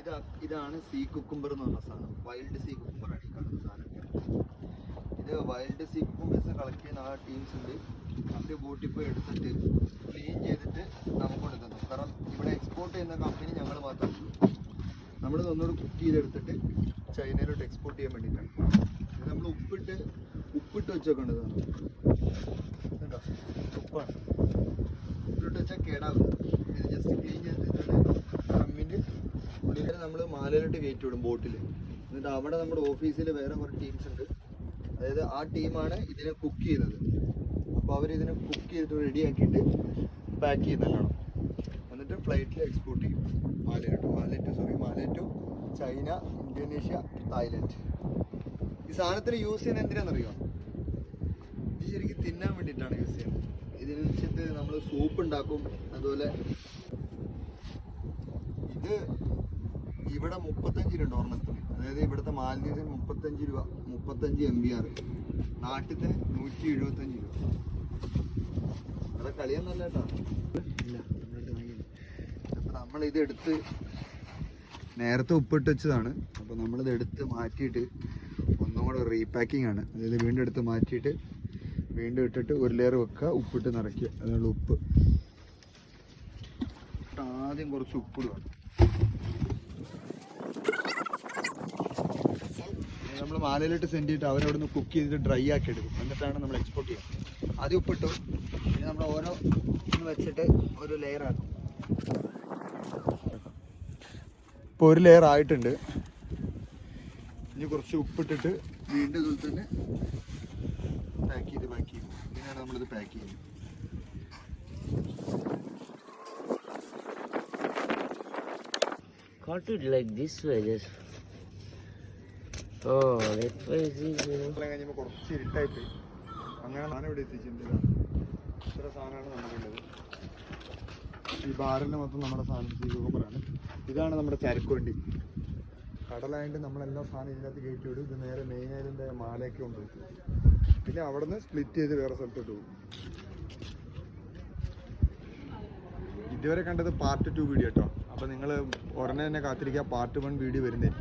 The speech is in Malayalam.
ഇത് ഇതാണ് സീ കുക്കുംബർ എന്ന് പറഞ്ഞ സാധനം. വൈൽഡ് സീ കുക്കുംബർ ആണ് ഈ കാണുന്ന സാധനം ഇത് വൈൽഡ് സീ കുക്കുംബേഴ്സ് കളക്ട് ചെയ്യുന്ന ആ ടീംസ് ഉണ്ട്. അവർ ബോട്ടിൽ പോയി എടുത്തിട്ട് ക്ലീൻ ചെയ്തിട്ട് നമുക്ക് കൊടുക്കുന്നു. കാരണം ഇവിടെ എക്സ്പോർട്ട് ചെയ്യുന്ന കമ്പനി ഞങ്ങൾ ഉള്ളൂ. നമ്മൾ ഒന്നുകൂടെ കുക്ക് ചെയ്തെടുത്തിട്ട് ചൈനയിലോട്ട് എക്സ്പോർട്ട് ചെയ്യാൻ വേണ്ടിയിട്ടാണ്. ഇത് നമ്മൾ ഉപ്പിട്ട് ഉപ്പിട്ട് വെച്ചൊക്കെ ഉണ്ട് ഇതാണ്. ഇതുണ്ടോ? ഉപ്പാണ്. ഉപ്പിട്ട് വെച്ചാൽ കേടാകും ഇത് ജസ്റ്റ് ക്ലീൻ നമ്മൾ മാലയിലോട്ട് കയറ്റി വിടും ബോട്ടിൽ എന്നിട്ട് അവിടെ നമ്മുടെ ഓഫീസിൽ വേറെ കുറേ ടീംസ് ഉണ്ട്. അതായത് ആ ടീമാണ് ഇതിനെ കുക്ക് ചെയ്യുന്നത്. അപ്പോൾ അവർ ഇതിനെ കുക്ക് ചെയ്തിട്ട് റെഡി ആക്കിയിട്ട് പാക്ക് ചെയ്യുന്നതാണ് എന്നിട്ട് ഫ്ലൈറ്റിൽ എക്സ്പോർട്ട് ചെയ്യും. മാലയിലോട്ട് ടു സോറി മാലയിട്ട് ചൈന ഇന്തോനേഷ്യ തായ്ലൻഡ്. ഈ സാധനത്തിന് യൂസ് ചെയ്യുന്നത് എന്തിനാണെന്നറിയോ? ഇത് ശരിക്കും തിന്നാൻ വേണ്ടിയിട്ടാണ് യൂസ് ചെയ്യുന്നത്. ഇതിന് വെച്ചിട്ട് നമ്മൾ സൂപ്പ് ഉണ്ടാക്കും. അതുപോലെ ഇത് ഇവിടെ മുപ്പത്തഞ്ച് രൂപ ഒരെണ്ണത്തിന് അതായത് ഇവിടുത്തെ മാലിന്യത്തിന് മുപ്പത്തഞ്ച് രൂപ മുപ്പത്തഞ്ച് എം ബി ആർ നാട്ടിലത്തെ നൂറ്റി എഴുപത്തഞ്ച് രൂപ അവിടെ കളിയൊന്നല്ല കേട്ടോ. അപ്പം നമ്മളിത് എടുത്ത് നേരത്തെ ഉപ്പിട്ട് വെച്ചതാണ്. അപ്പോൾ നമ്മളിത് എടുത്ത് മാറ്റിയിട്ട് ഒന്നും കൂടെ റീപാക്കിംഗ് ആണ്. അതായത് വീണ്ടും എടുത്ത് മാറ്റിയിട്ട് വീണ്ടും ഇട്ടിട്ട് ഒരു ലെയർ വെക്കുക ഉപ്പിട്ട് നിറയ്ക്കുക. അതിനുള്ള ഉപ്പ്. ആദ്യം കുറച്ച് ഉപ്പിടുക. നമ്മൾ മാലയിലിട്ട് സെൻഡ് ചെയ്തിട്ട് അവരവിടുന്ന് കുക്ക് ചെയ്തിട്ട് ഡ്രൈ ആക്കി എടുക്കും എന്നിട്ടാണ് നമ്മൾ എക്സ്പോർട്ട് ചെയ്യുക. ആദ്യം ഉപ്പിട്ടു. പിന്നെ നമ്മൾ ഓരോ വെച്ചിട്ട് ഒരു ലെയർ ആക്കും. ഇപ്പോൾ ഒരു ലെയർ ആയിട്ടുണ്ട്. ഇനി കുറച്ച് ഉപ്പിട്ടിട്ട് വീണ്ടും ഇതിൽ തന്നെ പാക്ക് ചെയ്ത് പാക്ക് ചെയ്യും. ഇങ്ങനെയാണ് നമ്മളിത് പാക്ക് ചെയ്യുന്നത്. Cut it like this way, just. ഇതാണ് നമ്മുടെ ചരക്കുവണ്ടി. കടലായിട്ട് നമ്മളെല്ലാം സാധനം ഇതിനകത്ത് കയറ്റി വിടും. ഇത് നേരെ മെയിനായതിന്റെ മാലയൊക്കെ ഉണ്ട് പിന്നെ അവിടെ നിന്ന് സ്പ്ലിറ്റ് ചെയ്ത് വേറെ സ്ഥലത്തോട്ട് പോകും. ഇതുവരെ കണ്ടത് പാർട്ട് ടു വീഡിയോ കേട്ടോ അപ്പോൾ നിങ്ങൾ ഉടനെ തന്നെ കാത്തിരിക്കുക. പാർട്ട് വൺ വീഡിയോ വരുന്നതായിരിക്കും.